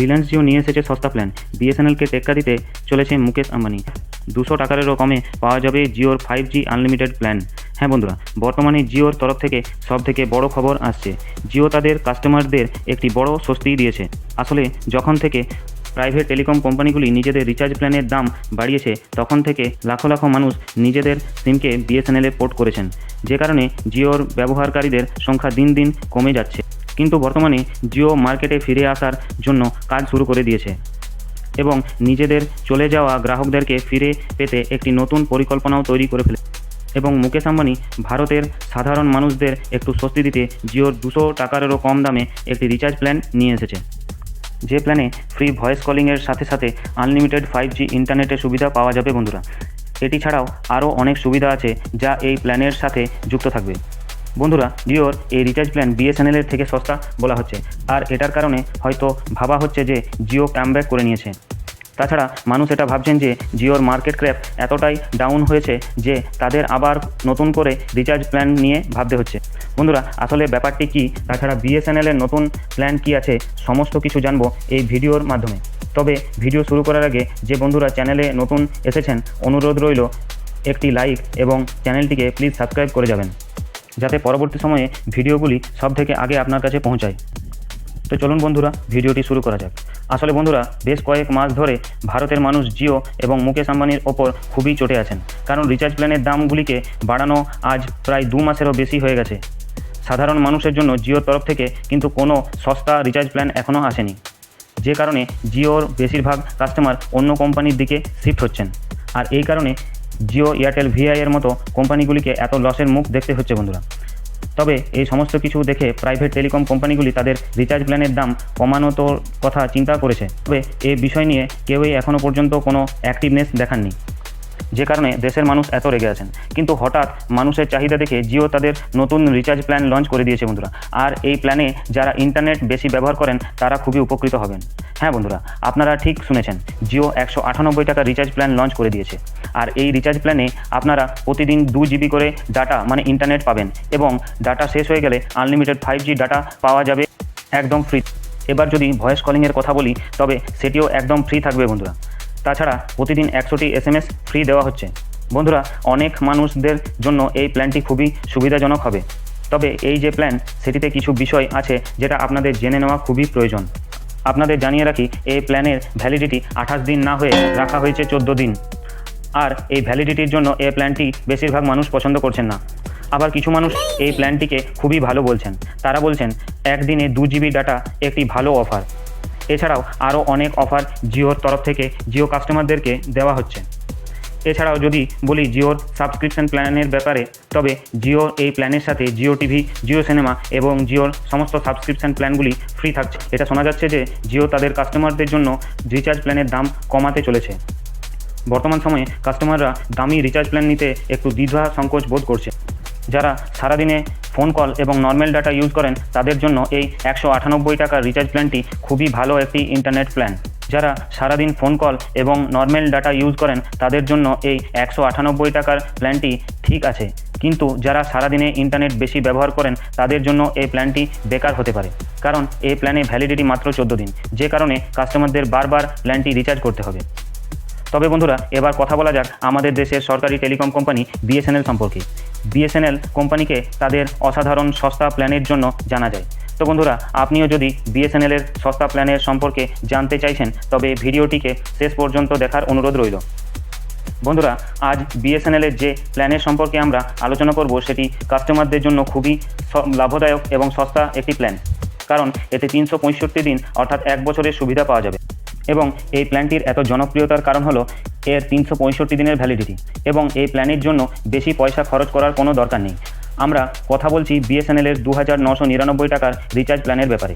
রিলায়েন্স জিও নিয়ে এসেছে সস্তা প্ল্যান বিএসএনএলকে টেক্কা দিতে চলেছে মুকেশ আম্বানি। দুশো টাকারেরও কমে পাওয়া যাবে জিওর ফাইভ জি আনলিমিটেড প্ল্যান হ্যাঁ বন্ধুরা, বর্তমানে জিওর তরফ থেকে সব থেকে বড় খবর আসছে। জিও তাদের কাস্টমারদের একটি বড় স্বস্তি দিয়েছে। আসলে যখন থেকে প্রাইভেট টেলিকম কোম্পানিগুলি নিজেদের রিচার্জ প্ল্যানের দাম বাড়িয়েছে, তখন থেকে লাখো লাখো মানুষ নিজেদের সিমকে বিএসএনএলে পোর্ট করেছেন। যে কারণে জিওর ব্যবহারকারীদের সংখ্যা দিন দিন কমে যাচ্ছে। কিন্তু বর্তমানে জিও মার্কেটে ফিরে আসার জন্য কাজ শুরু করে দিয়েছে। এবং নিজেদের চলে যাওয়া গ্রাহকদেরকে ফিরে পেতে একটি নতুন পরিকল্পনাও তৈরি করে ফেলে এবং মুকেশ আম্বানি ভারতের সাধারণ মানুষদের একটু স্বস্তি দিতে জিওর দুশো টাকারেরও কম দামে একটি রিচার্জ প্ল্যান নিয়ে এসেছে। যে প্ল্যানে ফ্রি ভয়েস কলিংয়ের সাথে সাথে আনলিমিটেড ফাইভ জি ইন্টারনেটের সুবিধা পাওয়া যাবে বন্ধুরা। এটি ছাড়াও আরও অনেক সুবিধা আছে যা এই প্ল্যানের সাথে যুক্ত থাকবে। বন্ধুরা জিওর এই রিচার্জ প্ল্যান বিএসএনএলের থেকে সস্তা বলা হচ্ছে। আর এটার কারণে হয়তো ভাবা হচ্ছে যে জিও কামব্যাক করে নিয়েছে। তাছাড়া মানুষ এটা ভাবছেন যে জিওর মার্কেট ক্র্যাপ এতটাই ডাউন হয়েছে যে তাদের আবার নতুন করে রিচার্জ প্ল্যান নিয়ে ভাবতে হচ্ছে। বন্ধুরা, আসলে ব্যাপারটি কি? তাছাড়া বিএসএনএলের নতুন প্ল্যান কি আছে? সমস্ত কিছু জানব এই ভিডিওর মাধ্যমে। তবে ভিডিও শুরু করার আগে যে বন্ধুরা চ্যানেলে নতুন এসেছেন, অনুরোধ রইল একটি লাইক এবং চ্যানেলটিকে প্লিজ সাবস্ক্রাইব করে যাবেন। যাতে পরবর্তী সময়ে ভিডিওগুলি সব থেকে আগে আপনার কাছে পৌঁছায়। তো চলুন বন্ধুরা, ভিডিওটি শুরু করা যাক। আসলে বন্ধুরা, বেশ কয়েক মাস ধরে ভারতের মানুষ জিও এবং মুকেশ আম্বানির ওপর খুবই চটে আছেন। কারণ রিচার্জ প্ল্যানের দামগুলিকে বাড়ানো আজ প্রায় দু মাসেরও বেশি হয়ে গেছে। সাধারণ মানুষের জন্য জিওর তরফ থেকে কিন্তু কোনো সস্তা রিচার্জ প্ল্যান এখনও আসেনি। যে কারণে জিওর বেশিরভাগ কাস্টমার অন্য কোম্পানির দিকে শিফট হচ্ছেন। আর এই কারণে জিও, এয়ারটেল, ভিআই এর মতো কোম্পানিগুলিকে এত লসের মুখ দেখতে হচ্ছে বন্ধুরা। তবে এই সমস্ত কিছু দেখে প্রাইভেট টেলিকম কোম্পানিগুলি তাদের রিচার্জ প্ল্যানের দাম কমানোর কথা চিন্তা করেছে। তবে এই বিষয় নিয়ে কেউই এখনও পর্যন্ত কোনো অ্যাক্টিভনেস দেখাননি। যে কারণে দেশের মানুষ এত রেগে আছেন। কিন্তু হঠাৎ মানুষের চাহিদা দেখে জিও তাদের নতুন রিচার্জ প্ল্যান লঞ্চ করে দিয়েছে বন্ধুরা। আর এই প্ল্যানে যারা ইন্টারনেট বেশি ব্যবহার করেন, তারা খুবই উপকৃত হবেন। হ্যাঁ বন্ধুরা, আপনারা ঠিক শুনেছেন, জিও একশো আটানব্বই টাকা রিচার্জ প্ল্যান লঞ্চ করে দিয়েছে। আর এই রিচার্জ প্ল্যানে আপনারা প্রতিদিন দু জিবি করে ডাটা মানে ইন্টারনেট পাবেন এবং ডাটা শেষ হয়ে গেলে আনলিমিটেড ফাইভ জি ডাটা পাওয়া যাবে একদম ফ্রি এবার যদি ভয়েস কলিংয়ের কথা বলি, তবে সেটিও একদম ফ্রি থাকবে বন্ধুরা। তাছাড়া প্রতিদিন একশোটি এস এম এস ফ্রি দেওয়া হচ্ছে। বন্ধুরা, অনেক মানুষদের জন্য এই প্ল্যানটি খুবই সুবিধাজনক হবে। তবে এই যে প্ল্যান সেটিতে কিছু বিষয় আছে যেটা আপনাদের জেনে নেওয়া খুবই প্রয়োজন। আপনাদের জানিয়ে রাখি, এই প্ল্যানের ভ্যালিডিটি আঠাশ দিন না হয়ে রাখা হয়েছে চোদ্দ দিন। আর এই ভ্যালিডিটির জন্য এই প্ল্যানটি বেশিরভাগ মানুষ পছন্দ করছেন না। আবার কিছু মানুষ এই প্ল্যানটিকে খুবই ভালো বলছেন। তারা বলছেন, একদিনে দু জিবি ডাটা একটি ভালো অফার এছাড়াও আরও অনেক অফার জিওর তরফ থেকে জিও কাস্টমারদেরকে দেওয়া হচ্ছে। এছাড়াও যদি বলি জিওর সাবস্ক্রিপশন প্ল্যানের ব্যাপারে, তবে জিও এই প্ল্যানের সাথে জিও টিভি, জিও সিনেমা এবং জিওর সমস্ত সাবস্ক্রিপশন প্ল্যানগুলি ফ্রি থাকছে। এটা শোনা যাচ্ছে যে জিও তাদের কাস্টমারদের জন্য রিচার্জ প্ল্যানের দাম কমাতে চলেছে। বর্তমান সময়ে কাস্টমাররা দামি রিচার্জ প্ল্যান নিতে একটু দ্বিধা সংকোচ বোধ করছে। যারা সারাদিনে ফোন কল এবং নর্মাল ডাটা ইউজ করেন, তাদের জন্য এই একশো আটানব্বই টাকার রিচার্জ প্ল্যানটি খুবই ভালো একটি ইন্টারনেট প্ল্যান যারা সারাদিন ফোন কল এবং নর্মাল ডাটা ইউজ করেন, তাদের জন্য এই একশো আটানব্বই টাকার প্ল্যানটি ঠিক আছে। কিন্তু যারা সারাদিনে ইন্টারনেট বেশি ব্যবহার করেন, তাদের জন্য এই প্ল্যানটি বেকার হতে পারে। কারণ এই প্ল্যানে ভ্যালিডিটি মাত্র চোদ্দ দিন। যে কারণে কাস্টমারদের বারবার প্ল্যানটি রিচার্জ করতে হবে। তবে বন্ধুরা, এবার কথা বলা যাক আমাদের দেশের সরকারি টেলিকম কোম্পানি বিএসএনএল সম্পর্কে। বিএসএনএল কোম্পানিকে তাদের অসাধারণ সস্তা প্ল্যানের জন্য জানা যায়। তো বন্ধুরা, আপনিও যদি বিএসএনএলের সস্তা প্ল্যানের সম্পর্কে জানতে চাইছেন, তবে ভিডিওটিকে শেষ পর্যন্ত দেখার অনুরোধ রইল। বন্ধুরা, আজ বিএসএনএলের যে প্ল্যানের সম্পর্কে আমরা আলোচনা করব, সেটি কাস্টমারদের জন্য খুবই লাভদায়ক এবং সস্তা একটি প্ল্যান। কারণ এতে তিনশো পঁয়ষট্টি দিন, অর্থাৎ এক বছরের সুবিধা পাওয়া যাবে। এবং এই প্ল্যানটির এত জনপ্রিয়তার কারণ হলো এর তিনশো পঁয়ষট্টি দিনের ভ্যালিডিটি এবং এই প্ল্যানের জন্য বেশি পয়সা খরচ করার কোনো দরকার নেই। আমরা কথা বলছি বিএসএনএলের দু হাজার নশো নিরানব্বই টাকার রিচার্জ প্ল্যানের ব্যাপারে।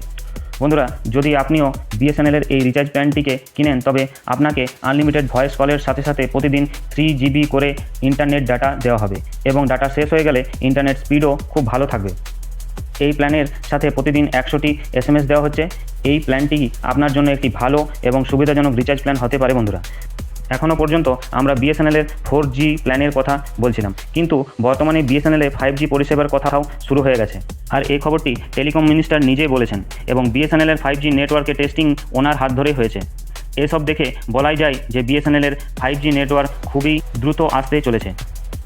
বন্ধুরা, যদি আপনিও বিএসএনএলের এই রিচার্জ প্ল্যানটিকে কিনেন, তবে আপনাকে আনলিমিটেড ভয়েস কলের সাথে সাথে প্রতিদিন থ্রি জিবি করে ইন্টারনেট ডাটা দেওয়া হবে এবং ডাটা শেষ হয়ে গেলে ইন্টারনেট স্পিডও খুব ভালো থাকবে। এই প্ল্যানের সাথে প্রতিদিন একশোটি এস দেওয়া হচ্ছে। এই প্ল্যানটি আপনার জন্য একটি ভালো এবং সুবিধাজনক রিচার্জ প্ল্যান হতে পারে, বন্ধুরা। এখনও পর্যন্ত আমরা বিএসএনএলের ফোর জি প্ল্যানের কথা বলছিলাম, কিন্তু বর্তমানে বিএসএনএলে ফাইভ জি পরিষেবার কথাও শুরু হয়ে গেছে। আর এই খবরটি টেলিকম মিনিস্টার নিজেই বলেছেন এবং বিএসএনএলের ফাইভ জি নেটওয়ার্কে টেস্টিং ওনার হাত ধরেই হয়েছে। এসব দেখে বলাই যায় যে বিএসএনএলের ফাইভ জি নেটওয়ার্ক খুবই দ্রুত আসতে চলেছে,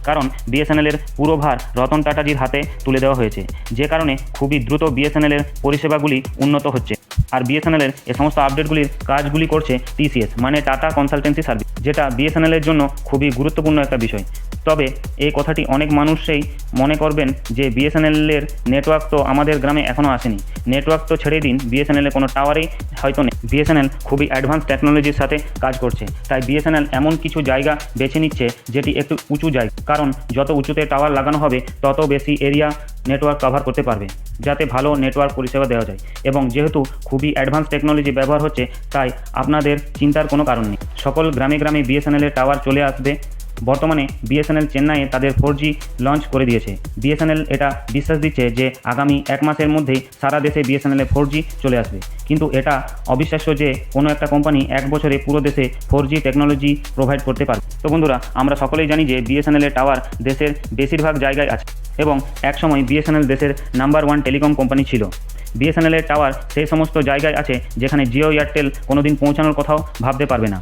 কারণ বিএসএনএলের পুরো ভার রতন টাটাজির হাতে তুলে দেওয়া হয়েছে, যে কারণে খুবই দ্রুত বিএসএনএলের পরিষেবাগুলি উন্নত হচ্ছে। আর বিএসএনএলের এ সমস্ত আপডেটগুলির কাজগুলি করছে টিসিএস মানে টাটা কনসালটেন্সি সার্ভিস যেটা বিএসএনএলের জন্য খুবই গুরুত্বপূর্ণ একটা বিষয়। তবে এই কথাটি অনেক মানুষই মনে করবেন যে বিএসএনএলের নেটওয়ার্ক তো আমাদের গ্রামে এখনও আসেনি। নেটওয়ার্ক তো ছেড়ে দিন বিএসএনএলের কোনো টাওয়ারেই হয়তো নেই। বিএসএনএল খুবই অ্যাডভান্স টেকনোলজির সাথে কাজ করছে। তাই বিএসএনএল এমন কিছু জায়গা বেছে নিচ্ছে যেটি একটু উঁচু জায়গা। কারণ যত উঁচুতে টাওয়ার লাগানো হবে, তত বেশি এরিয়া নেটওয়ার্ক কভার করতে পারবে, যাতে ভালো নেটওয়ার্ক পরিষেবা দেওয়া যায়। এবং যেহেতু খুবই অ্যাডভান্স টেকনোলজি ব্যবহার হচ্ছে, তাই আপনাদের চিন্তার কোনো কারণ নেই। সকল গ্রামে গ্রামে বিএসএনএলের টাওয়ার চলে আসবে। বর্তমানে বিএসএনএল চেন্নাইয়ে তাদের ফোর লঞ্চ করে দিয়েছে। বিএসএনএল এটা বিশ্বাস দিচ্ছে যে আগামী এক মাসের মধ্যেই সারা দেশে বিএসএনএলে ফোর চলে আসবে। কিন্তু এটা অবিশ্বাস্য যে কোনো একটা কোম্পানি এক বছরে পুরো দেশে ফোর টেকনোলজি প্রোভাইড করতে পারবে। তো বন্ধুরা, আমরা সকলেই জানি যে বিএসএনএলের টাওয়ার দেশের বেশিরভাগ জায়গায় আছে এবং একসময় বিএসএনএল দেশের নাম্বার ওয়ান টেলিকম কোম্পানি ছিল। বিএসএনএলের টাওয়ার সেই সমস্ত জায়গায় আছে যেখানে জিও এয়ারটেল কোনোদিন পৌঁছানোর কথাও ভাবতে পারবে না।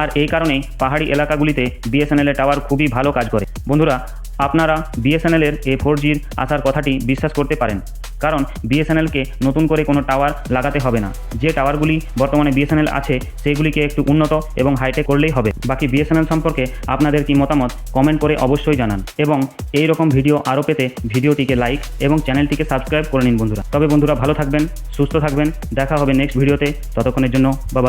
আর এই কারণেই পাহাড়ি এলাকাগুলিতে বিএসএনএলের টাওয়ার খুবই ভালো কাজ করে। বন্ধুরা, আপনারা বিএসএনএলের এই ফোর জির আসার কথাটি বিশ্বাস করতে পারেন, কারণ বিএসএনএলকে নতুন করে কোনো টাওয়ার লাগাতে হবে না। যে টাওয়ারগুলি বর্তমানে বিএসএনএল আছে সেইগুলিকে একটু উন্নত এবং হাইটেক করলেই হবে। বাকি বিএসএনএল সম্পর্কে আপনাদের কি মতামত কমেন্ট করে অবশ্যই জানান। এবং এই রকম ভিডিও আরও পেতে ভিডিওটিকে লাইক এবং চ্যানেলটিকে সাবস্ক্রাইব করে নিন বন্ধুরা। তবে বন্ধুরা, ভালো থাকবেন, সুস্থ থাকবেন। দেখা হবে নেক্সট ভিডিওতে ততক্ষণের জন্য বাবা